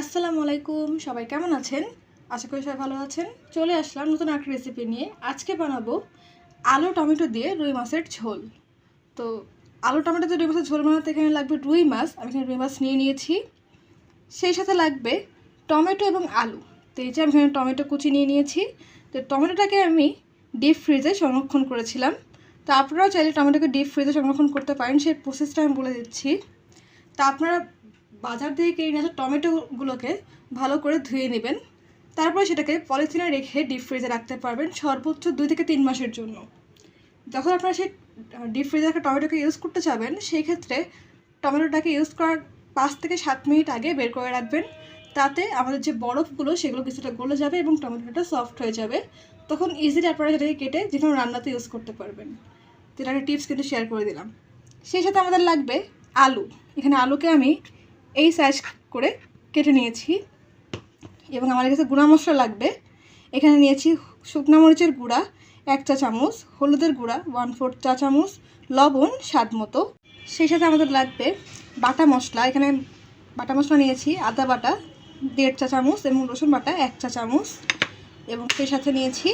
আসসালামু আলাইকুম, সবাই কেমন আছেন? আশা করি সবাই ভালো আছেন। চলে আসলাম নতুন একটা রেসিপি নিয়ে। আজকে বানাবো আলু টমেটো দিয়ে রুই মাছের ঝোল। তো আলু টমেটো দিয়ে রুই মাছের ঝোল বানাতে এখানে লাগবে রুই মাছ। আমি এখানে রুই মাছ নিয়ে নিয়েছি। সেই সাথে লাগবে টমেটো এবং আলু। তো এই যে আমি এখানে টমেটো কুচি নিয়ে নিয়েছি। তো টমেটোটাকে আমি ডিপ ফ্রিজে সংরক্ষণ করেছিলাম। তো আপনারাও চাইলে টমেটোকে ডিপ ফ্রিজে সংরক্ষণ করতে পারেন। সেই প্রসেসটা আমি বলে দিচ্ছি। তা আপনারা বাজার থেকে কিনে নিয়ে আসা টমেটোগুলোকে ভালো করে ধুয়ে নেবেন। তারপরে সেটাকে পলিথিনে রেখে ডিপ ফ্রিজে রাখতে পারবেন সর্বোচ্চ দুই থেকে তিন মাসের জন্য। যখন আপনারা সেই ডিপ ফ্রিজে রাখা টমেটোকে ইউজ করতে চাবেন সেই ক্ষেত্রে টমেটোটাকে ইউজ করার পাঁচ থেকে সাত মিনিট আগে বের করে রাখবেন। তাতে আমাদের যে বরফগুলো, সেগুলো কিছুটা গলে যাবে এবং টমেটোটা সফট হয়ে যাবে। তখন ইজিলি আপনারা সেটাকে কেটে যে কোনো রান্নাতে ইউজ করতে পারবেন। এটা একটা টিপস কিন্তু শেয়ার করে দিলাম। সেই সাথে আমাদের লাগবে আলু। এখানে আলুকে আমি এই সাইজ করে কেটে নিয়েছি এবং আমার কাছে গুঁড়া মশলা লাগবে। এখানে নিয়েছি শুকনো মরিচের গুঁড়া এক চা চামচ, হলুদের গুঁড়া ওয়ান ফোর্থ চা চামচ, লবণ স্বাদ মতো। সেই সাথে আমাদের লাগবে বাটা মশলা। এখানে বাটা মশলা নিয়েছি আদা বাটা দেড় চা চামচ এবং রসুন বাটা এক চা চামচ। এবং সেই সাথে নিয়েছি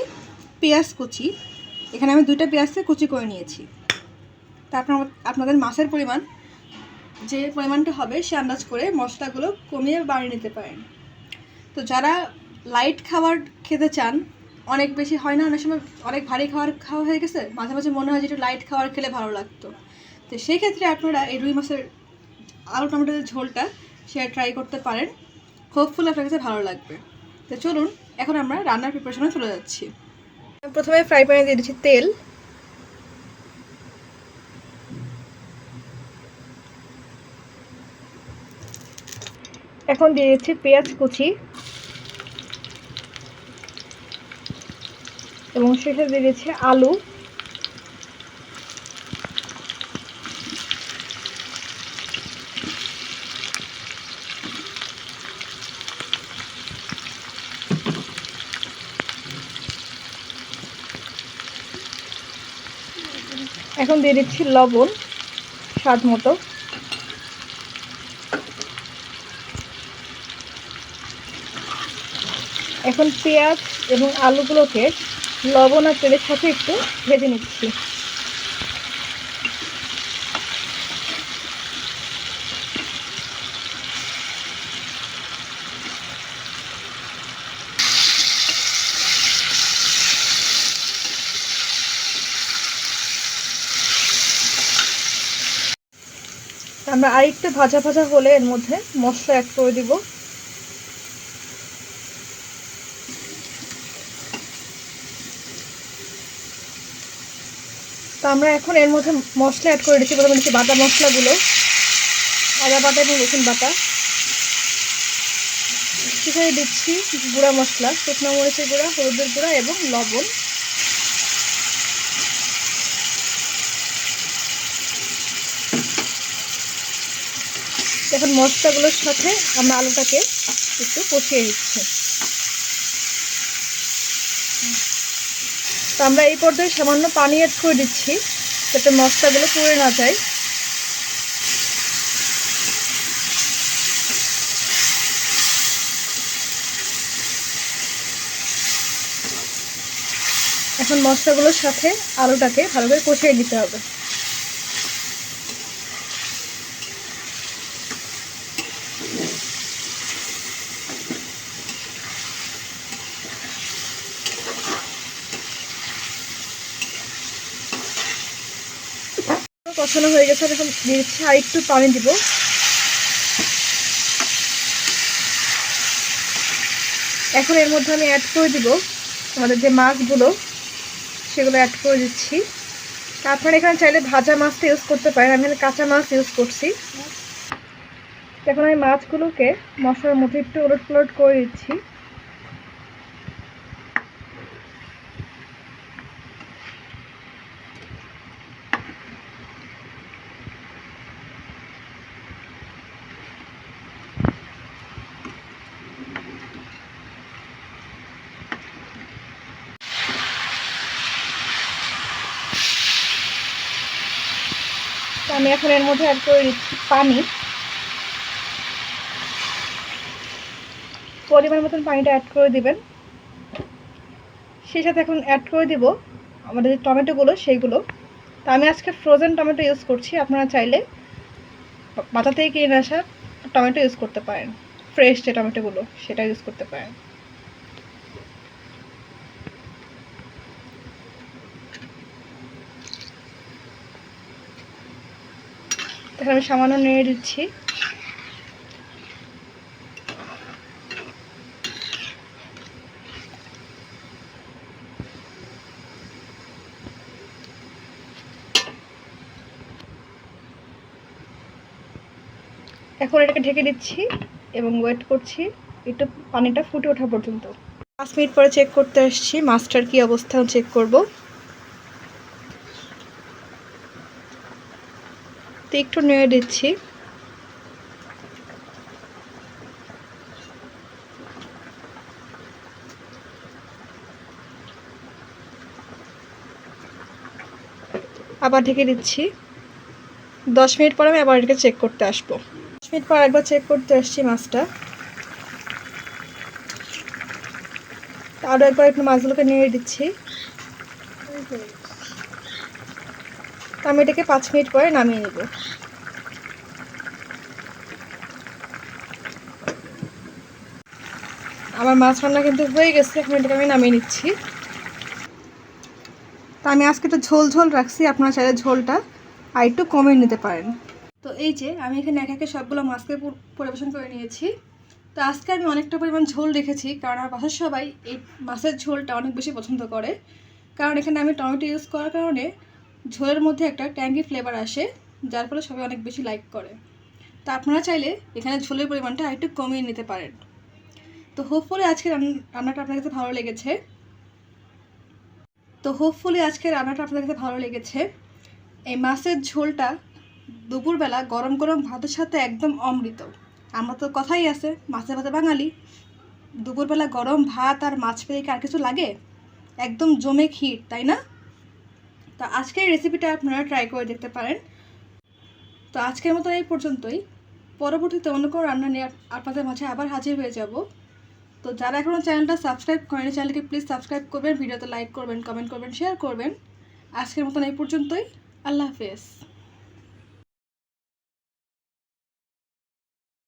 পেঁয়াজ কুচি। এখানে আমি দুইটা পেঁয়াজকে কুচি করে নিয়েছি। তারপর আপনাদের মাছের পরিমাণ যে পরিমাণটা হবে সে আন্দাজ করে মশলাগুলো কমিয়ে বাড়িয়ে নিতে পারেন। তো যারা লাইট খাবার খেতে চান, অনেক বেশি হয় না, অনেক সময় অনেক ভারী খাবার খাওয়া হয়ে গেছে, মাঝে মাঝে মনে হয় যে একটু লাইট খাবার খেলে ভালো লাগতো। তো সেই ক্ষেত্রে আপনারা এই রুই মাছের আলু টমেটোর ঝোলটা সে ট্রাই করতে পারেন। হোপফুল আপনার কাছে ভালো লাগবে। তো চলুন, এখন আমরা রান্নার প্রিপারেশনে চলে যাচ্ছি। প্রথমে ফ্রাই প্যানে দিয়ে দিচ্ছি তেল। এখন দিয়ে দিচ্ছি পেঁয়াজ কুচি। এবং শেষে দিয়ে দিচ্ছি আলু। এখন দিয়ে দিচ্ছি লবণ, স্বাদ মতো। এখন পেঁয়াজ এবং আলুগুলোকে লবণ আর তেলের সাথে একটু ভেজে নিচ্ছি। আমরা আরেকটু ভাজা ভাজা হলে এর মধ্যে মশলা অ্যাড করে দিব। তো আমরা এখন এর মধ্যে মশলা অ্যাড করে দিচ্ছি, প্রথমে বাটা মশলাগুলো। আদা বাটা এবং রসুন বাটা। সেখানে দিচ্ছি গুঁড়া মশলা, শুকনো মরিচের গুঁড়া, হলুদের গুঁড়া এবং লবণ। এখন মশলাগুলোর সাথে আমরা আলুটাকে একটু কষিয়ে দিচ্ছি আমরা এই পর্যায়ে সামান্য পানি অ্যাড করে দিচ্ছি, যাতে মশলাগুলো পুড়ে না যায়। এখন মশলাগুলোর সাথে আলুটাকে ভালো করে কষিয়ে দিতে হবে। কষানো হয়ে গেছে এখন দিচ্ছি আর একটু পানি দিব। এখন এর মধ্যে আমি অ্যাড করে দিব আমাদের যে মাছগুলো, সেগুলো অ্যাড করে দিচ্ছি। আপনারা এখানে চাইলে ভাজা মাছটা ইউজ করতে পারেন, আমি এখানে কাঁচা মাছ ইউজ করছি। এখন আমি মাছগুলোকে মশলার মধ্যে একটু ওলট পলট করে দিচ্ছি। আমি এখন এর মধ্যে অ্যাড করে দিচ্ছি পানি। পরিমাণ মতন পানিটা অ্যাড করে দিবেন। সেই সাথে এখন অ্যাড করে দিব আমাদের যে টমেটোগুলো, সেইগুলো। তা আমি আজকে ফ্রোজেন টমেটো ইউজ করছি, আপনারা চাইলে বাজার থেকে কিনে আসা টমেটো ইউজ করতে পারেন। ফ্রেশ যে টমেটোগুলো, সেটা ইউজ করতে পারেন। এখন আমি সামান্য নেড়ে দিচ্ছি। এখন এটাকে ঢেকে দিচ্ছি এবং ওয়েট করছি। একটু পানিটা ফুটে ওঠা পর্যন্ত। পাঁচ মিনিট পরে চেক করতে আসছি মাছটার কি অবস্থা চেক করব। তো একটু নেড়ে দিচ্ছি। আবার ঢেকে দিচ্ছি। দশ মিনিট পর আমি আবার এটাকে চেক করতে আসব। দশ মিনিট পর একবার চেক করতে আসছি মাছটা। আরও একবার একটু মাছগুলোকে নেড়ে দিচ্ছি। তো আমি এটাকে পাঁচ মিনিট পরে নামিয়ে নেব। আমার মাছ রান্না কিন্তু হয়ে গেছে, এখন এটাকে আমি নামিয়ে নিচ্ছি। তো আমি আজকে একটু ঝোল ঝোল রাখছি, আপনারা চাইলে ঝোলটা আর একটু কমিয়ে নিতে পারেন। তো এই যে, আমি এখানে এক একে সবগুলো মাছকে পরিবেশন করে নিয়েছি। তো আজকে আমি অনেকটা পরিমাণ ঝোল রেখেছি কারণ আমার বাসার সবাই এই মাছের ঝোলটা অনেক বেশি পছন্দ করে। কারণ এখানে আমি টমেটো ইউজ করার কারণে ঝোলের মধ্যে একটা ট্যাঙ্গি ফ্লেভার আসে, যার ফলে সবাই অনেক বেশি লাইক করে। তো আপনারা চাইলে এখানে ঝোলের পরিমাণটা আরেকটু কমিয়ে নিতে পারেন। তো হোপফুলি আজকে রান্নাটা আপনার কাছে ভালো লেগেছে। তো হোপফুলি আজকে রান্নাটা আপনার কাছে ভালো লেগেছে। এই মাছের ঝোলটা দুপুরবেলা গরম গরম ভাতের সাথে একদম অমৃত। আমরা তো কথাই আছে, মাছে ভাতে বাঙালি। দুপুরবেলা গরম ভাত আর মাছ পেয়ে আর কিছু লাগে? একদম জমে ক্ষীর, তাই না? তো আজকের রেসিপিটা আপনারা ট্রাই করে দেখতে পারেন। তো আজকের মতো এই পর্যন্তই। পরবর্তীতে অন্য কোনো রান্না নিয়ে আপ- আপনাদের মাঝে আবার হাজির হয়ে যাব। তো যারা এখনও চ্যানেলটা সাবস্ক্রাইব করেনি চ্যানেলকে প্লিজ সাবস্ক্রাইব করবেন, ভিডিওতে লাইক করবেন কমেন্ট করবেন শেয়ার করবেন। আজকের মতন এই পর্যন্তই। আল্লাহ হাফেজ।